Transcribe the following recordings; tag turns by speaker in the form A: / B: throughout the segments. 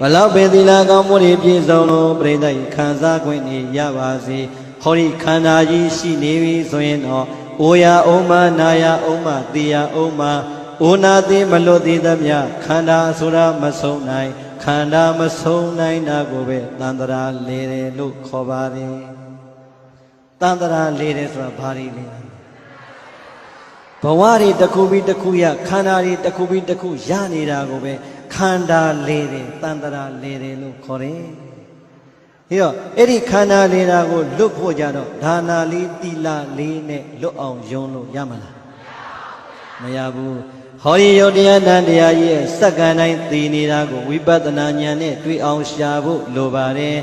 A: ဘလောက်ပင်သီလကောင်းမှုတွေပြည့်စုံလို့ပြိဿတ်ခံစားခွင့်နေရပါစေဟောဒီခန္ဓာကြီးရှိနေပြီဆိုရင်တော့အိုရအောင်မနာရအောင်မသိရအောင်မအိုနာသိမလွတ်သေးသမျှခန္ဓာဆိုတာမဆုံးနိုင်ခန္ဓာမဆုံးနိုင်တာကိုပဲတန်တရာလေတယ်လို့ခေါ်ပါတယ်တန်တရာလေတယ်ဆိုတာဘာတွေလဲဘဝတွေတစ်ခုပြီးတစ်ခုရခန္ဓာတွေတစ်ခုပြီးတစ်ခုရနေတာကိုပဲ ခန္ဓာလေတယ်တန်တရာလေတယ်လို့ခေါ်တယ်ပြီးတော့အဲ့ဒီခန္ဓာလေတာကိုလွတ်ဖို့ကြတော့ဒါနာလေးတိလာလေးနဲ့လွတ်အောင်ယုံလို့ရမလားမရဘူးဟောဒီယုတ်တရားတန်တရားကြီးရဲ့စက္ကန့်တိုင်းသိနေတာကိုဝိပဿနာဉာဏ်နဲ့တွေ့အောင်ရှာဖို့လိုပါတယ်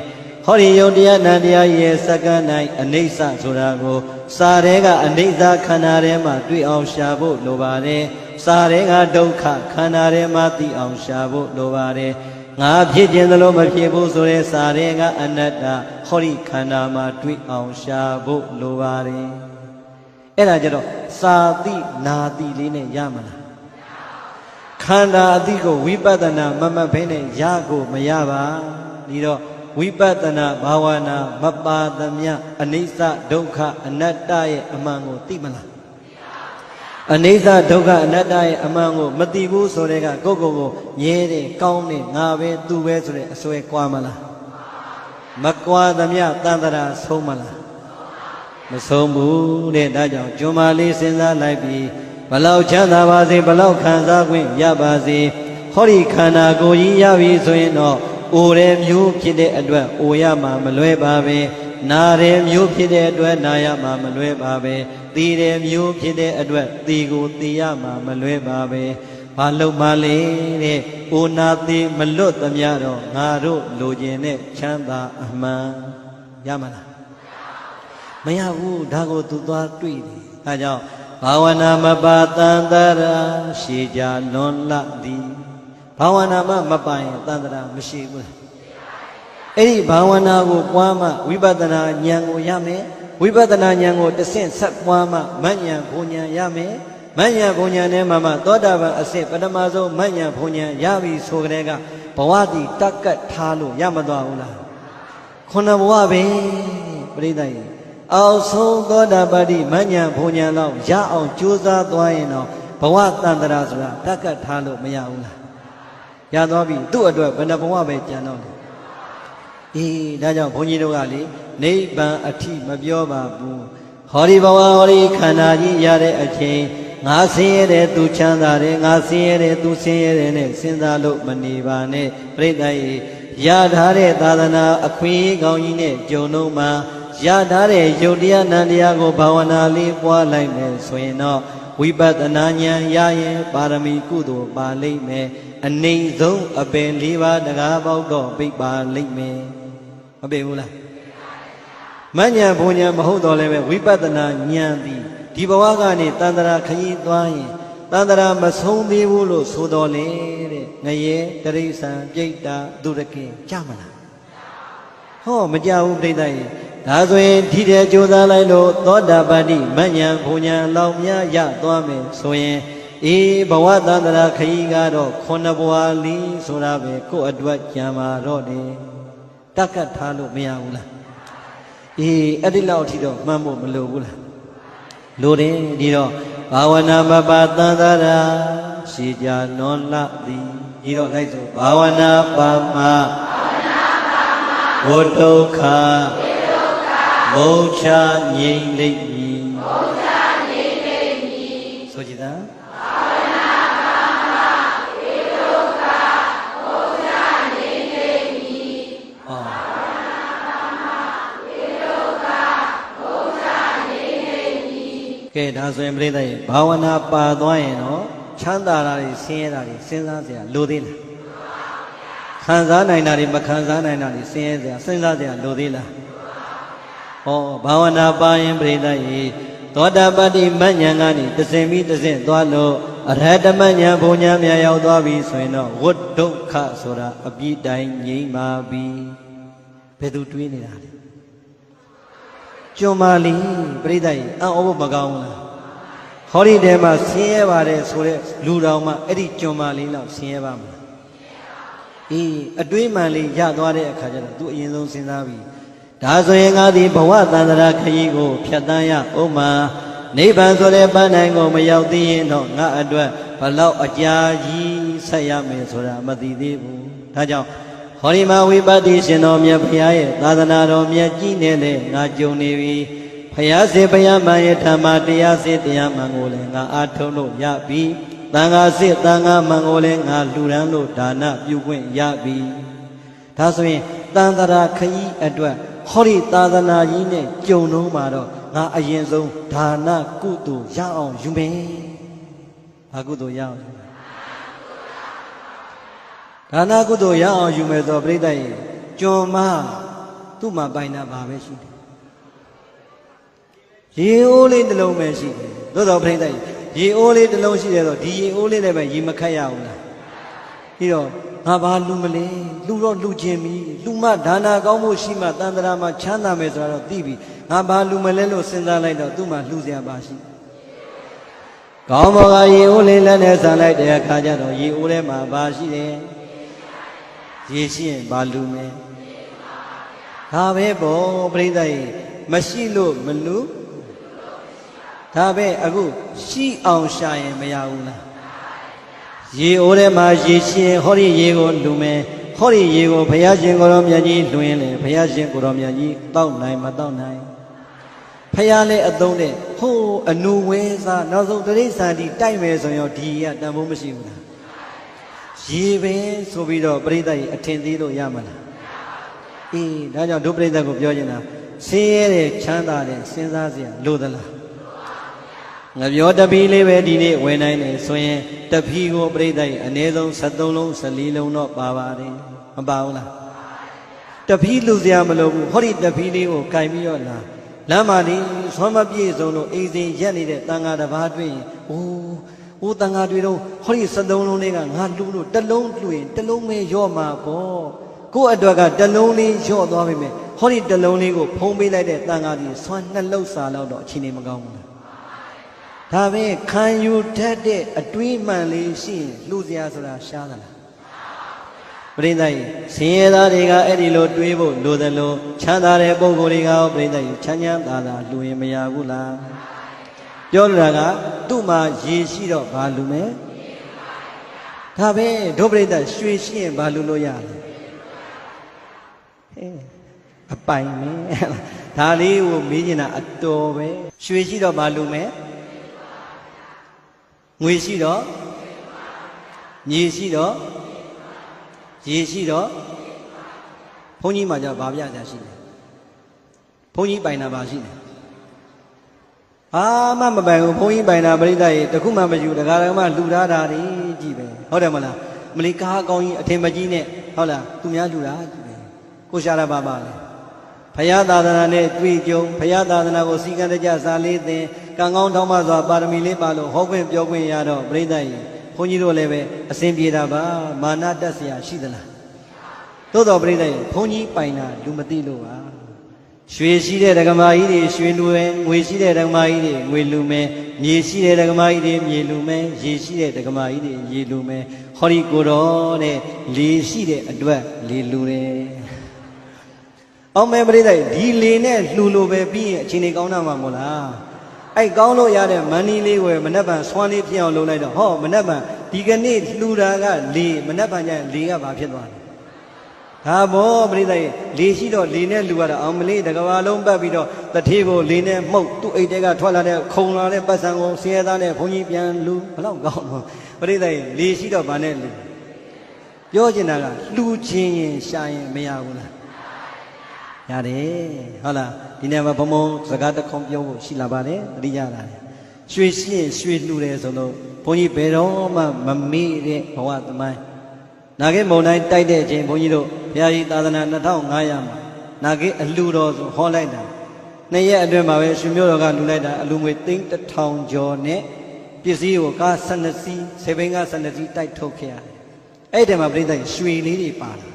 A: ဟောဒီယုတ်တရားတန်တရားကြီးရဲ့စက္ကန့်တိုင်းအနိစ္စဆိုတာကိုစာရဲကအနိစ္စခန္ဓာထဲမှာတွေ့အောင်ရှာဖို့လိုပါတယ် စာရဲကဒုက္ခခန္ဓာထဲမှာသိအောင်ရှာဖို့လိုပါတယ်ငါဖြစ်ခြင်းသလိုမဖြစ်ဘူးဆိုတဲ့စာရဲကအနတ္တဟောဒီခန္ဓာမှာတွေ့အောင်ရှာဖို့လိုပါတယ်အဲ့ဒါကြတော့စာတိနာတိလေးနဲ့ရမလားခန္ဓာအတိကိုဝိပဿနာမမတ်ဘဲနဲ့ရကိုမရပါဒီတော့ဝိပဿနာဘာဝနာမပါသမျှအနိစ္စဒုက္ခအနတ္တရဲ့အမှန်ကိုသိမလား အနိစ္စဒုက္ခအနတ္တရဲ့အမှန်ကိုမသိဘူးဆိုတဲ့ကကိုယ့်ကိုယ်ကိုမြဲတယ်ကောင်းတယ်ငါပဲသူပဲဆိုတဲ့အစွဲကွာမလားမကွာသမျှတန်တရာဆုံးမလားမဆုံးဘူးတဲ့ဒါကြောင့်ကျွမ်းမလေးစဉ်းစားလိုက်ပြီးဘလောက်ချမ်းသာပါစေဘလောက်ခံစားခွင့်ရပါစေဟောဒီခန္ဓာကိုယ်ကြီးရပြီဆိုရင်တော့အိုတဲ့မျိုးဖြစ်တဲ့အတွက်အိုရမှာမလွဲပါပဲနာတဲ့မျိုးဖြစ်တဲ့အတွက်နာရမှာမလွဲပါပဲ သိတဲ့မျိုးဖြစ်တဲ့အတွက်သိကိုသိရမှာမလွဲပါပဲဘာလို့မလဲတဲ့အိုနာသိမလွတ်သမျှတော့ငါတို့လိုချင်တဲ့ချမ်းသာအမှန်ရမလားမရဘူးဒါကိုသူသွားတွေ့တယ်အဲကြောင့်ဘာဝနာမပါတန်တရာရှည်ကြလွန်လသည်ဘာဝနာမမပိုင်တန်တရာမရှိဘူးလားအဲ့ဒီဘာဝနာကိုပွားမှဝိပဿနာဉာဏ်ကိုရမယ် ဝိပဿနာဉာဏ်ကိုတစ်ဆင့်ဆက်ပွားမှမဉ္ဇဉ်ဘုံဉာဏ်ရမယ်မဉ္ဇဉ်ဘုံဉာဏ်နဲ့မှမှသောတာပန်အဆင့်ပထမဆုံးမဉ္ဇဉ်ဘုံဉာဏ်ရပြီဆိုကြတဲ့ကဘဝတည်တက်ကတ်ထားလို့ရမသွားဘူးလားခုနဘဝပဲပြိဿရဲ့အောက်ဆုံးသောတာပတိမဉ္ဇဉ်ဘုံဉာဏ်တော့ရအောင်ကြိုးစားသွားရင်တော့ဘဝတန်တရာဆိုတာတက်ကတ်ထားလို့မရဘူးလားရသွားပြီသူ့အတွက်ဘယ်နှဘဝပဲကြံတော့လဲ အေးဒါကြောင့်ဘုန်းကြီးတို့ကလေနိဗ္ဗာန်အထိမပြောပါဘူးဟောဒီဘဝဟောဒီခန္ဓာကြီးရတဲ့အချိန်ငါဆင်းရဲတယ်သူချမ်းသာတယ်ငါဆင်းရဲတယ်သူဆင်းရဲတယ်နဲ့စဉ်းစားလို့မနေပါနဲ့ပြိတ္တရေရထားတဲ့သာသနာအခွင့်အရေးကောင်းကြီးနဲ့ဂျုံလုံးမှာရထားတဲ့ယုတ်တရားနန္တရားကိုဘာဝနာလေးပွားလိုက်မယ်ဆိုရင်တော့ဝိပဿနာဉာဏ်ရရင်ပါရမီကုသိုလ်ပါလိမ့်မယ်အနေဆုံးအပင်၄ပါးတကားပေါက်တော့ပြိပါလိမ့်မယ်မ ပေဘူးလားမဉ္ဇဉ်ဘုံဉဏ်မဟုတ်တော့လည်းပဲဝိပဿနာဉာဏ်သည်ဒီဘဝကနေတန်တရာခရီးသွားရင်တန်တရာမဆုံးသေးဘူးလို့ဆိုတော်လေတဲ့ငရေတရိษံပြိတ္တာသူရကင်ကြမလားဟောမကြဘူးပြိတ္တာရေဒါဆိုရင်ဒီတဲ့ကြိုးစားလိုက်လို့သောတာပတ္တိမဉ္ဇဉ်ဘုံဉဏ်လောင်မြရသွားမယ်ဆိုရင်အေးဘဝတန္တရာခရီးကတော့ခုနှစ်ဘဝလီဆိုတာပဲကိုယ့်အတွက်ကြံပါတော့တယ် တက်ကတ်ထားလို့မရဘူးလားအေးအဲ့ဒီလောက်အထိတော့မှတ်ဖို့မလိုဘူးလားလိုတယ်ဒီတော့ဘာဝနာမပတန္တရာရှည်ကြလွန်လသည်ဒီတော့လိုက်ဆိုဘာဝနာပါမဘုဒုက္ခမုံချငြိမ့်လိမ့်မည်မုံချငြိမ့်လိမ့်မည်ဆိုကြည်သား ကဲဒါဆိုရင်ပြိဿရဲ့ဘာဝနာပါသွားရင်တော့ချမ်းသာတာတွေဆင်းရဲတာတွေစဉ်းစားစရာလိုသေးလားခံစားနိုင်တာတွေမခံစားနိုင်တာတွေဆင်းရဲစရာစဉ်းစားစရာလိုသေးလားဟောဘာဝနာပါရင်ပြိဿရေသောတာပတ္တိမဉ္ဇဉ်ကနေတစင်ပြီးတစင်သွားလို့အရဟတမဉ္ဇဉ်ဘုံညာမြတ်ရောက်သွားပြီဆိုရင်တော့ဝတ်ဒုက္ခဆိုတာအပြည့်တိုင်းငြိမ့်ပါပြီဘယ်သူတွေးနေတာလဲ ကျွမ်းပါလီပြိဿရေအံ့ဩဖို့မကောင်းဘူးလားဟောဒီထဲမှာဆင်းရဲပါတယ်ဆိုတဲ့လူတော်မှအဲ့ဒီကျွမ်းပါလီလောက်ဆင်းရဲပါမလားအေးအတွေးမှန်လေးရသွားတဲ့အခါကျတော့ तू အရင်ဆုံးစဉ်းစားပြီဒါဆိုရင်ငါဒီဘဝတန်တရာခရီးကိုဖြတ်တန်းရအောင်မှာနိဗ္ဗာန်ဆိုတဲ့ပန်းနိုင်ကိုမရောက်သေးရင်တော့ငါအတွက်ဘလောက်အကြာကြီးဆက်ရမယ်ဆိုတာမသိသေးဘူးဒါကြောင့် ဟောဒီမှာဝိပဿနာရှင်တော်မြတ်ဘုရားရဲ့သာသနာတော်မြတ်ကြီးနေတဲ့ငါကြုံနေပြီဘုရားစေဘုရားမန်ရဲ့ဓမ္မတရားစေတရားမှန်ကိုလည်းငါအားထုတ်လို့ရပြီတန်ခါစစ်တန်ခါမှန်ကိုလည်းငါလှူဒန်းလို့ဒါနပြုခွင့်ရပြီဒါဆိုရင်တန်တရာခရီးအတွက်ဟောဒီသာသနာကြီးနဲ့ကြုံတော့မှာတော့ငါအရင်ဆုံးဒါနကုသိုလ်ရအောင်ယူမယ်။ဘာကုသိုလ်ရအောင်ယူမလဲ။ ဒါနကုသိုလ်ရအောင်ယူမယ်ဆိုတော့ပြိတ္တရဲ့ကျွန်မသူ့မှာပိုင်တာဘာပဲရှိတယ်။ရေအိုးလေးတစ်လုံးပဲရှိတယ်။သို့တော်ပြိတ္တရဲ့ရေအိုးလေးတစ်လုံးရှိတယ်ဆိုဒီရေအိုးလေးလည်းပဲရေမခတ်ရဘူးလား။ပြီးတော့ငါဘာလူမလဲလူတော့လူချင်းပြီလူမဒါနာကောင်းမှုရှိမှတန်တရာမှာချမ်းသာမယ်ဆိုတာတော့သိပြီငါဘာလူမလဲလို့စဉ်းစားလိုက်တော့သူ့မှာလှူစရာပါရှိကောင်းဘောကရေအိုးလေးလက်နဲ့ဆန်လိုက်တဲ့အခါကျတော့ရေအိုးထဲမှာဘာရှိတယ် ရေရှိရင်ဘာလူမယ်ဒါပဲပေါ့ပြိဿရေမရှိလို့မလူဒါပဲအခုရှိအောင်ရှာရင်မရဘူးလားရေအိုးထဲမှာရေရှိရင်ဟောဒီရေကိုလူမယ်ဟောဒီရေကိုဘုရားရှင်ကိုယ်တော်မြတ်ကြီးလွှင်းလေဘုရားရှင်ကိုယ်တော်မြတ်ကြီးတောက်နိုင်မတောက်နိုင်ဖះလည်းအသုံးတဲ့ဟိုးအနုဝဲစားနောက်ဆုံးတရိษံဒီတိုက်မယ်ဆိုရင်ဒီကတန်ဖိုးမရှိဘူးလား ရေပဲဆိုပြီးတော့ပြိဿကြီးအထင်သေးလို့ရမလားအေးဒါကြောင့်ဒုပြိဿကိုပြောချင်တာဆင်းရဲတဲ့ချမ်းသာတဲ့စဉ်းစားစရာလိုသလားငပြောတပီးလေးပဲဒီနေ့ဝင်နိုင်တယ်ဆိုရင်တပီးကိုပြိဿကြီးအနည်းဆုံး73လုံး14လုံးတော့ပါပါတယ်မပါဘူးလားတပီးလူစရာမလိုဘူးဟောဒီတပီးလေးကိုကင်ပြီးတော့လာလမ်းမှာဒီသွမ်းမပြည့်စုံလို့အိမ်စဉ်ရက်နေတဲ့တန်ဃာတစ်ပါးတွေ့ရင်အိုးအိုး တန်ဃာတွေတော့ဟောဒီ73လုံးလေးကငါလူလို့တစ်လုံးလူရင်တစ်လုံးပဲရော့မှာပေါ့ကိုယ့်အတွက်ကတစ်လုံးလေးရော့သွားပြီမယ်ဟောဒီတစ်လုံးလေးကိုဖုံးပေးလိုက်တဲ့တန်ဃာဒီသွမ်းနှစ်လုံးစာလောက်တော့အချိန်နေမကောင်းဘူးလားဒါပဲခံယူတတ်တဲ့အတွေးမှန်လေးရှိရင်လှူစရာဆိုတာရှားသလားပရိသတ်ကြီးဆင်းရဲသားတွေကအဲ့ဒီလိုတွေးဖို့လိုသလိုချမ်းသာတဲ့ပုံကိုယ်တွေကရောပရိသတ်ကြီးချမ်းချမ်းသာသာလူရင်မရဘူးလား ပြောလိုတာကသူ့မှာရေရှိတော့ဘာလူမဲဒါပဲဒုပရိသတ်ရွှေရှိရင်ဘာလူလို့ရလဲဟဲ့အပိုင်မဲဒါလေးကိုမေးချင်တာအတော်ပဲရွှေရှိတော့ဘာလူမဲငွေရှိတော့ညီရှိတော့ရေရှိတော့ဘုန်းကြီးမှじゃဘာပြကြရှိလဲဘုန်းကြီးပိုင်တာပါရှိတ ယ်အာမမပိုင်ဘူးဘုန်းကြီးပိုင်တာပြိဿရေတခုမှမယူတရားတော်မှလှူထားတာတွေကြည့်ပဲဟုတ်တယ်မလားမလီကားအကောင်းကြီးအထင်မကြီးနဲ့ဟုတ်လားသူများလှူတာကြည့်ပဲကိုရှာရပါပါလေဖရာသာသနာနဲ့တွေ့ကြုံဖရာသာသနာကိုစီကံတကြစာလေးသင်ကံကောင်းထောင်းမစွာပါရမီလေးပါလို့ဟောခွင့်ပြောခွင့်ရတော့ပြိဿရေဘုန်းကြီးတို့လည်းပဲအစဉ်ပြေတာပါမာနတက်เสียရှိသလားသို့တော်ပြိဿရေဘုန်းကြီးပိုင်တာလူမသိလို့ပါ ရွှေရှိတဲ့ဒကမာကြီးတွေရွှေလူပဲငွေရှိတဲ့ဒကမာကြီးတွေငွေလူမယ်မြေရှိတဲ့ဒကမာကြီးတွေမြေလူမယ်ရေရှိတဲ့ဒကမာကြီးတွေရေလူမယ်ဟောဒီကိုတော်တဲ့လေရှိတဲ့အတွက်လေလူတယ်အောင်မဲပြိဿရေဒီလေနဲ့လှူလို့ပဲပြီးရင်အချိန်ကြီးကောင်းတာမှာမို့လားအဲ့ကောင်းလို့ရတဲ့မန်းနီလေးကိုမနှက်ပံဆွမ်းလေးဖြစ်အောင်လုပ်လိုက်တော့ဟောမနှက်ပံဒီကနေ့လှူတာကလေမနှက်ပံကျရင်လေကဘာဖြစ်သွားလဲ ဒါဘောပရိသတ်ရေလေရှိတော့လေနဲ့လူရတာအောင်မလေးတကဘာလုံးပတ်ပြီးတော့တထေးကိုလေနဲ့မှုတ်သူ့အိတ်တဲကထွက်လာတဲ့ခုံလာတဲ့ပတ်စံကိုဆင်းရဲသားနဲ့ဘုန်းကြီးပြန်လူဘလောက်ကောင်းတော့ပရိသတ်ရေလေရှိတော့ဗာနဲ့လူပြောချင်တာကလှူခြင်းရင်ရှာရင်မရဘူးလားရတယ်ဟုတ်လားဒီနေ့မှာဘုံဘုံစကားတစ်ခွန်ပြောဖို့ရှိလာပါတယ်တတိယလာတယ်ရွှေရှိရင်ရွှေလှူတယ်ဆိုလို့ဘုန်းကြီးဘယ်တော့မှမမေ့တဲ့ဘဝသမိုင်း နာဂေမုံတိုင်းတိုက်တဲ့အချိန်ဘုန်းကြီးတို့ဘုရားကြီးသာသနာ2500မှာနာဂေအလှူတော်ဆိုဟောလိုက်တာနှစ်ရက်အတွင်းမှာပဲရှင်မျိုးတော်ကလှူလိုက်တာအလူငွေသိန်း1000ကျော်နဲ့ပစ္စည်းကိုကား12စီးဆေဘင်းကား12စီးတိုက်ထုတ်ခဲ့ရတယ်အဲ့ဒီမှာပြိဿရွှေလေးတွေပါလာ